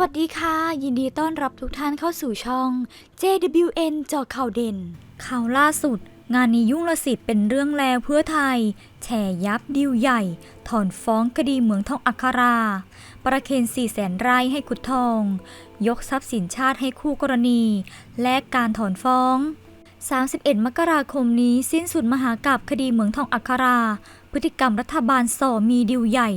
วัสดีค่ะ ยินดีต้อนรับทุกท่านเข้าสู่ช่อง JWN จอข่าวเด่น ข่าวล่าสุด งานนี้ยุ่งละสิเป็นเรื่องแล้วเพื่อไทย แฉยับดิวใหญ่ ถอนฟ้องคดีเหมืองทองอัครา ประเคน4แสนไร่ให้ขุดทอง ยกทรัพย์สินชาติให้คู่กรณี และการถอนฟ้อง 31 มกราคมนี้สิ้นสุดมหากาบคดีเหมืองทองอัครา พฤติกรรมรัฐบาลส่อมีดิวใหญ่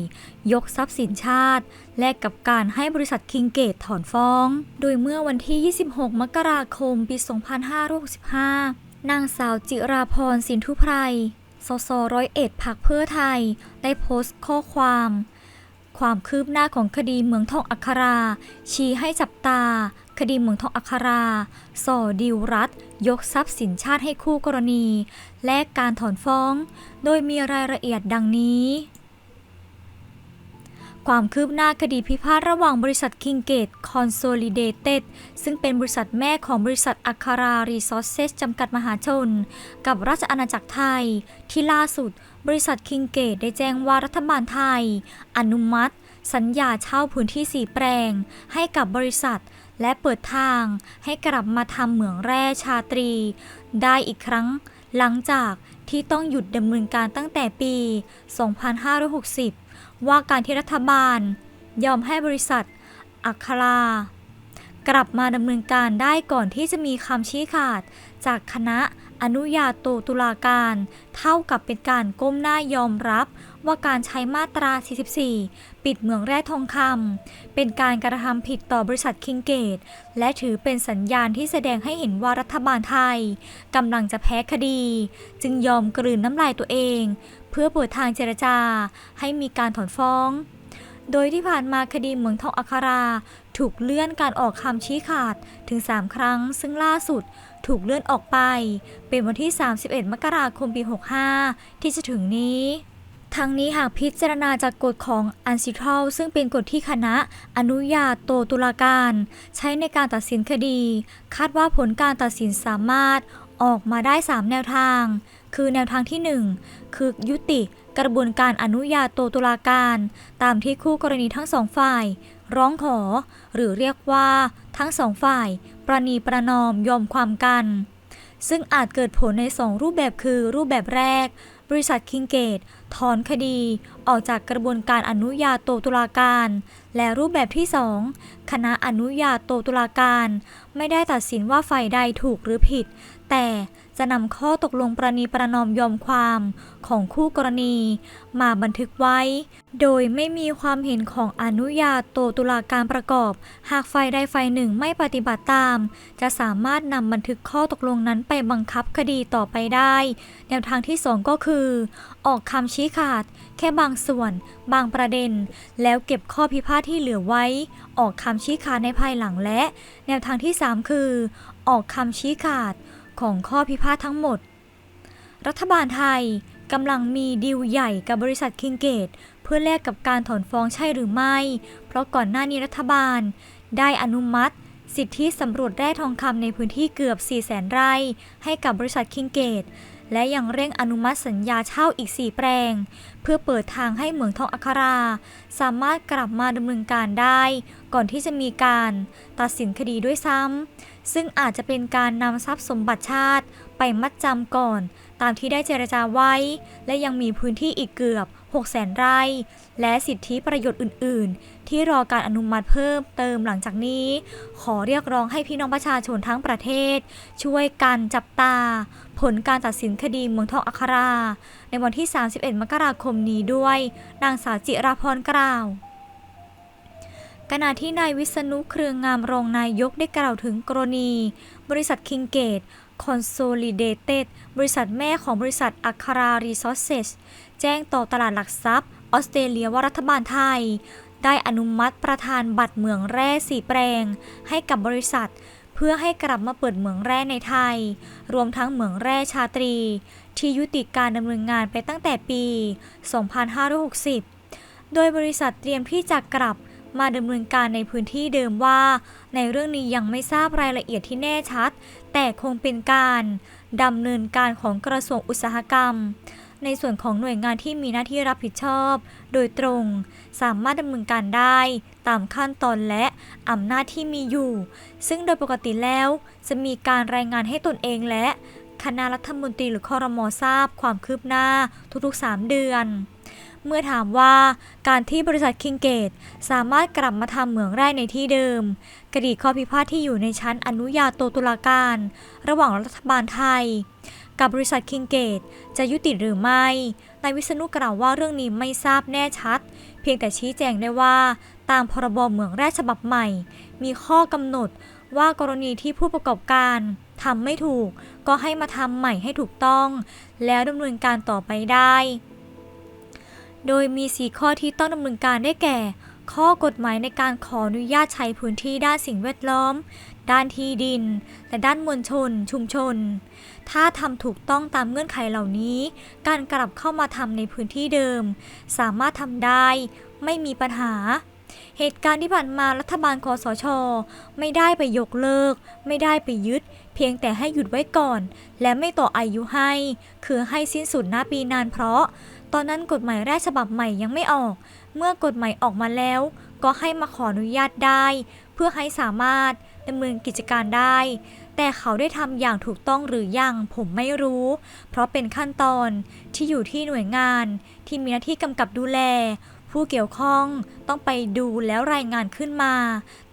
ยกทรัพย์สินชาติ แลกกับการให้บริษัทคิงเกตถอนฟ้อง โดยเมื่อวันที่ 26 มกราคม ปี 2565 นางสาวจิราพรสินทุไพรสสร้อยเอ็ดพักเพื่อไทย ได้โพสต์ข้อความ ความคืบหน้าของคดีเมืองทองอัครา ชี้ให้จับตา คดีเมืองทองอัคราส่อดิวรัฐ ยกทรัพย์สินชาติให้คู่กรณี และการถอนฟ้อง โดยมีรายละเอียดดังนี้ ความคืบหน้าคดีพิพาทระหว่างบริษัท King Gate Consolidated ซึ่งเป็นบริษัทแม่ของบริษัทอัคารารีซอสเซสจำกัดมหาชน กับราชอาณาจักรไทย ที่ล่าสุด บริษัท King Gate ได้แจ้งว่ารัฐบาลไทย อนุมัติ สัญญาเช่าพื้นที่สีแปลง ให้กับบริษัท และเปิดทางให้กลับมาทำเหมืองแร่ชาตรี ได้อีกครั้ง หลังจากที่ต้องหยุดดำเนินการตั้งแต่ปี 2560 ว่าการที่รัฐบาล ยอมให้บริษัท อัครากลับมาดำเนินการได้ก่อนที่จะมีคำชี้ขาดจากคณะ อนุญาโตตุลาการ เท่ากับเป็นการก้มหน้ายอมรับว่าการใช้มาตรา 44 ปิดเหมืองแร่ทองคำเป็นการกระทำผิดต่อบริษัทคิงเกต และถือเป็นสัญญาณที่แสดงให้เห็นว่ารัฐบาลไทยกำลังจะแพ้คดี จึงยอมกลืนน้ำลายตัวเอง เพื่อเปิดทางเจรจา ให้มีการถอนฟ้องโดยที่ผ่านมาคดีเหมืองทองอัครา ถูกเลื่อนการออกคำชี้ขาดถึง 3 ครั้ง ซึ่งล่าสุด ถูกเลื่อนออกไป เป็นวันที่ 31 มกราคมปี 65 ที่จะถึงนี้ทั้งนี้หากพิจารณาจากกฎของอันซิทัลซึ่งเป็นกฎที่คณะอนุญาโตตุลาการ ใช้ในการตัดสินคดี คาดว่าผลการตัดสินสามารถออกมาได้ 3 แนวทาง คือแนวทางที่ 1 คือยุติกระบวนการอนุญาโตตุลาการ ตามที่คู่กรณีทั้งสองฝ่าย ร้องขอ หรือเรียกว่าทั้งสองฝ่าย ประนีประนอมยอมความกัน ซึ่งอาจเกิดผลใน2รูปแบบคือรูปแบบแรก บริษัทคิงเกตถอนคดี ออกจากกระบวนการอนุญาโตตุลาการ และรูปแบบที่2คณะอนุญาโตตุลาการ ไม่ได้ตัดสินว่าฝ่ายใดถูกหรือผิด แต่ จะนำข้อตกลงประนีประนอมยอมความของคู่กรณี มาบันทึกไว้ โดยไม่มีความเห็นของอนุญาโตตุลาการประกอบ หากฝ่ายใดฝ่ายหนึ่งไม่ปฏิบัติตาม จะสามารถนำบันทึกข้อตกลงนั้นไปบังคับคดีต่อไปได้ แนวทางที่ 2 ก็คือ ออกคำชี้ขาด แค่บางส่วน บางประเด็น แล้วเก็บข้อพิพาทที่เหลือไว้ ออกคำชี้ขาดในภายหลังและ แนวทางที่ 3 คือ ออกคำชี้ขาด ของข้อพิพาททั้งหมด รัฐบาลไทยกำลังมีดีลใหญ่กับบริษัทคิงเกต เพื่อแลกกับการถอนฟ้องใช่หรือไม่ เพราะก่อนหน้านี้รัฐบาล ได้อนุมัติ สิทธิสำรวจแร่ทองคำในพื้นที่เกือบ 4 0 0แสนไร่ ให้กับบริษัทคิงเกต และยังเร่งอนุมัติสัญญาเช่าอีก 4 แปลง เพื่อเปิดทางให้เหมืองทองอัครา สามารถกลับมาดำเนินการได้ ก่อนที่จะมีการตัดสินคดีด้วยซ้ำ ซึ่งอาจจะเป็นการนำทรัพย์สมบัติชาติ ไปมัดจำก่อน ตามที่ได้เจรจาไว้ และยังมีพื้นที่อีกเกือบ 6 0แสนไร่ และสิทธิประโยชน์อื่น ๆ ที่รอการอนุมัติเพิ่มเติมหลังจากนี้ ขอเรียกร้องให้พี่น้องประชาชนทั้งประเทศ ช่วยกันจับตา ผลการตัดสินคดีเมืองทองอัครา ในวันที่ 31 มกราคมนี้ด้วย นางสาวจิราพรกล่าว ขณะที่นายวิษณุเครืองามรองนายกได้กล่าวถึงกรณี บริษัทคิงเกต Consolidated บริษัทแม่ของบริษัทอัครา Resources แจ้งต่อตลาดหลักทรัพย์ออสเตรเลียว่ารัฐบาลไทย ได้อนุมัติประธานบัตรเหมืองแร่สีแปลง ให้กับบริษัท เพื่อให้กลับมาเปิดเหมืองแร่ในไทย รวมทั้งเหมืองแร่ชาตรี ที่ยุติการดำเนินงานไปตั้งแต่ปี 2560 โดยบริษัทเตรียมที่จะกลับ มาดำเนินการในพื้นที่เดิมว่า ในเรื่องนี้ยังไม่ทราบรายละเอียดที่แน่ชัด แต่คงเป็นการดำเนินการของกระทรวงอุตสาหกรรม ในส่วนของหน่วยงานที่มีหน้าที่รับผิดชอบ โดยตรง สามารถดำเนินการได้ตามขั้นตอนและอำนาจที่มีอยู่ ซึ่งโดยปกติแล้วจะมีการรายงานให้ตนเองและคณะรัฐมนตรีหรือคอรมอทราบความคืบหน้าทุกๆ 3 เดือน เมื่อถามว่าการที่บริษัทคิงเกตสามารถกลับมาทำเหมืองแร่ในที่เดิมคดีข้อพิพาทที่อยู่ในชั้นอนุญาโตตุลาการ ระหว่างรัฐบาลไทย กับบริษัทคิงเกตจะยุติหรือไม่นายวิษณุกล่าวว่าเรื่องนี้ไม่ทราบแน่ชัด เพียงแต่ชี้แจงได้ว่า ตามพรบเหมืองแร่ฉบับใหม่ มีข้อกำหนดว่ากรณีที่ผู้ประกอบการทำไม่ถูก ก็ให้มาทำใหม่ให้ถูกต้อง แล้วดำเนินการต่อไปได้ โดยมี 4 ข้อที่ต้องดำเนินการได้แก่ ข้อกฎหมายในการขออนุญาตใช้พื้นที่ด้านสิ่งแวดล้อม ด้านที่ดิน และด้านมวลชน ชุมชน ถ้าทำถูกต้องตามเงื่อนไขเหล่านี้ การกลับเข้ามาทำในพื้นที่เดิม สามารถทำได้ ไม่มีปัญหา เหตุการณ์ที่ผ่านมารัฐบาลคอสช ไม่ได้ไปยกเลิก ไม่ได้ไปยึด เพียงแต่ให้หยุดไว้ก่อน และไม่ต่ออายุให้ คือให้สิ้นสุดหน้าปีนานเพราะ ตอนนั้นกฎหมายแรกฉบับใหม่ยังไม่ออก เมื่อกฎหมายออกมาแล้ว ก็ให้มาขออนุญาตได้ เพื่อให้สามารถดำเนินกิจการได้ แต่เขาได้ทำอย่างถูกต้องหรือยังผมไม่รู้ เพราะเป็นขั้นตอนที่อยู่ที่หน่วยงานที่มีหน้าที่กำกับดูแล ผู้เกี่ยวข้องต้องไปดูแล้วรายงานขึ้นมา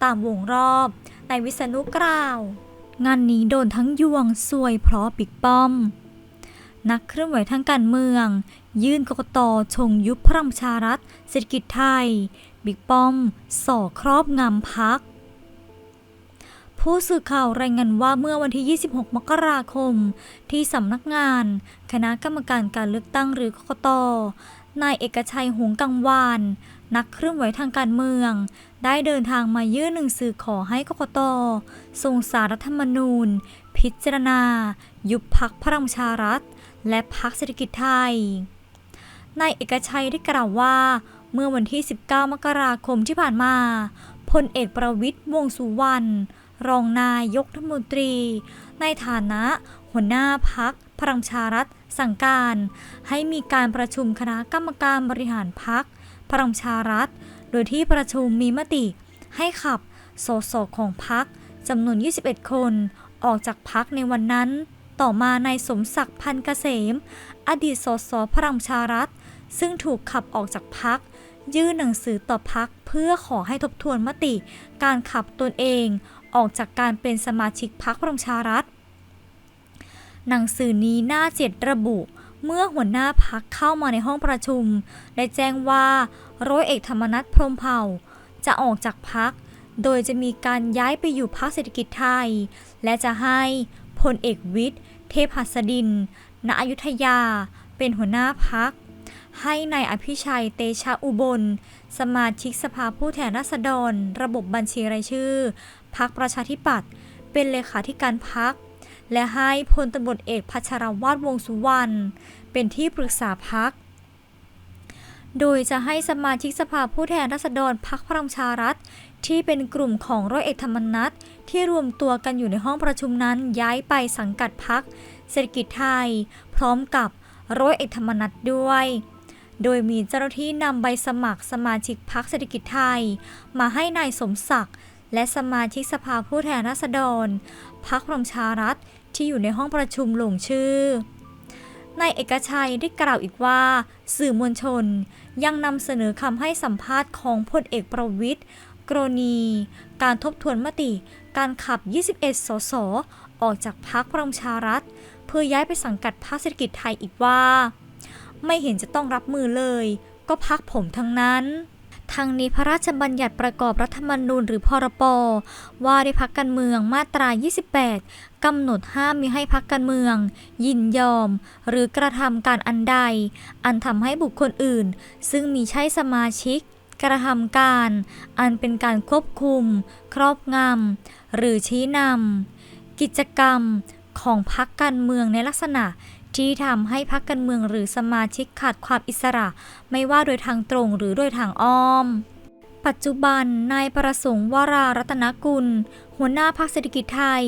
ตามวงรอบนายวิษณุกล่าว งานนี้โดนทั้งยวงซวยเพราะปิกป้อม นักเคลื่อนไหวทางการเมือง ยื่นกกตชงยุบพลังชารัฐเศรษฐกิจไทย บิ๊กป้อมส่อครอบงำพักผู้สื่อข่าวรายงานว่าเมื่อวันที่ 26 มกราคม ที่สำนักงาน คณะกรรมการการเลือกตั้งหรือกกต นายเอกชัยหงกังวานนักเคลื่อนไหวทางการเมือง ได้เดินทางมายื่นหนังสือขอให้กกตส่งสารรัฐธรรมนูญ พิจารณา ยุบพักพลังชารัฐ และพักเศรษฐกิจไทย นายเอกชัยได้กล่าวว่า เมื่อวันที่ 19 มกราคมที่ผ่านมาพลเอกประวิตยวงสุวรรณ รองนายกรัฐมนตรี ในฐานะ หัวหน้าพักพลังชารัฐ สั่งการ ให้มีการประชุมคณะกรรมการบริหารพักพลังชารัฐ โดยที่ประชุมมีมติ ให้ขับสสของพักจำนวน 21 คน ออกจากพักในวันนั้น ต่อมานายสมศักดิ์พันเกษม อดีตสสพลังชารัฐ ซึ่งถูกขับออกจากพักยื่นหนังสือต่อพักเพื่อขอให้ทบทวนมติการขับตนเอง ออกจากการเป็นสมาชิกพักพลังประชารัฐ หนังสือนี้หน้าเจ็ดระบุ เมื่อหัวหน้าพักเข้ามาในห้องประชุม ได้แจ้งว่าร้อยเอกธรรมนัฐพรมเผ่า จะออกจากพัก โดยจะมีการย้ายไปอยู่พักเศรษฐกิจไทย และจะให้พลเอกวิทย์ เทพหัสดิน ณ อยุธยา เป็นหัวหน้าพัก ให้นายอภิชัยเตชะอุบล สมาชิกสภาผู้แทนราษฎร ระบบบัญชีรายชื่อ พักประชาธิปัตย์เป็นเลขาธิการพัก และให้พลตำรวจเอกพัชรวาดวงสุวรรณเป็นที่ปรึกษาพัก โดยจะให้สมาชิกสภาผู้แทนราษฎรพักพลังชารัฐ ที่เป็นกลุ่มของร้อยเอกธรรมนัฐที่รวมตัวกันอยู่ในห้องประชุมนั้นย้ายไปสังกัดพักเศรษฐกิจไทย พร้อมกับร้อยเอกธรรมนัฐด้วย โดยมีเจ้าหน้าที่นำใบสมัครสมาชิกพักเศรษฐกิจไทย มาให้นายสมศักดิ์และสมาชิกสภาผู้แทนราษฎรพักพลังประชารัฐที่อยู่ในห้องประชุมลงชื่อนายเอกชัยได้กล่าวอีกว่า สื่อมวลชนยังนำเสนอคำให้สัมภาษณ์ของพลเอกประวิทย์กรณี การทบทวนมติ การขับ 21 สส ออกจากพักพลังประชารัฐ เพื่อย้ายไปสังกัดพรรคเศรษฐกิจไทยอีกว่า ไม่เห็นจะต้องรับมือเลย ก็พักผมทั้งนั้นทางนี้พระราชบัญญัติประกอบรัฐธรรมนูญหรือพรปว่าด้วยพักการเมืองมาตรา 28 กำหนดห้ามมีให้พักการเมือง ยินยอม หรือกระทำการอันใด อันทำให้บุคคลอื่น ซึ่งมีใช่สมาชิก กระทำการ อันเป็นการควบคุม ครอบงำหรือชี้นำกิจกรรมของพรรคการเมืองในลักษณะ ที่ทำให้พรรคการเมืองหรือสมาชิกขาดความอิสระ ไม่ว่าโดยทางตรงหรือโดยทางอ้อม ปัจจุบันนายประสงค์วรารัตนกุล หัวหน้าพรรคเศรษฐกิจไทย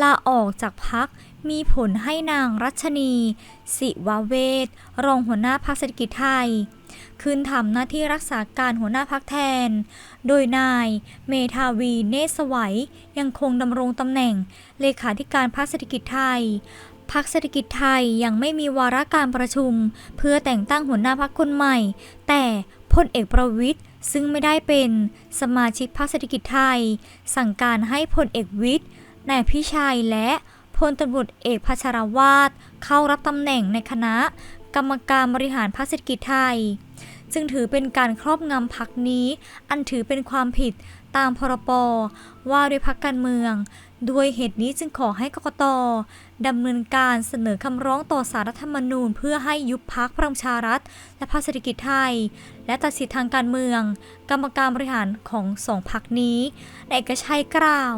ลาออกจากพักมีผลให้นางรัชนี สิวเวทรองหัวหน้าพรรคเศรษฐกิจไทย ขึ้นทำหน้าที่รักษาการหัวหน้าพักแทน โดยนาย เมธาวีเนศสวัยยังคงดำรงตำแหน่งเลขาธิการพรรคเศรษฐกิจไทย พักเศรษฐกิจไทยยังไม่มีวาระการประชุม เพื่อแต่งตั้งหัวหน้าพักคนใหม่ แต่พลเอกประวิทย์ซึ่งไม่ได้เป็นสมาชิกพรรคเศรษฐกิจไทย สั่งการให้พลเอกวิทย์นายพิชัยและพลตำรวจเอกพัชรวาทเข้ารับตำแหน่งในคณะ กรรมการบริหารพรรคเศรษฐกิจไทย จึงถือเป็นการครอบงำพักนี้ อันถือเป็นความผิด ตามพรบว่าด้วยพักการเมือง ด้วยเหตุนี้จึงขอให้กกตดำเนินการเสนอคำร้องต่อสารรัฐธรรมนูญ เพื่อให้ยุบพักพลังประชารัฐ และพรรคเศรษฐกิจไทย และตัดสิทธิทางการเมือง กรรมการบริหารของสองพักนี้นายเอกชัยกล่าว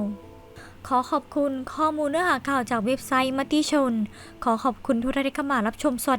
ขอขอบคุณข้อมูลเนื้อหาข่าวจากเว็บไซต์มติชน ขอขอบคุณทุกท่านที่เข้ามารับชมสวัส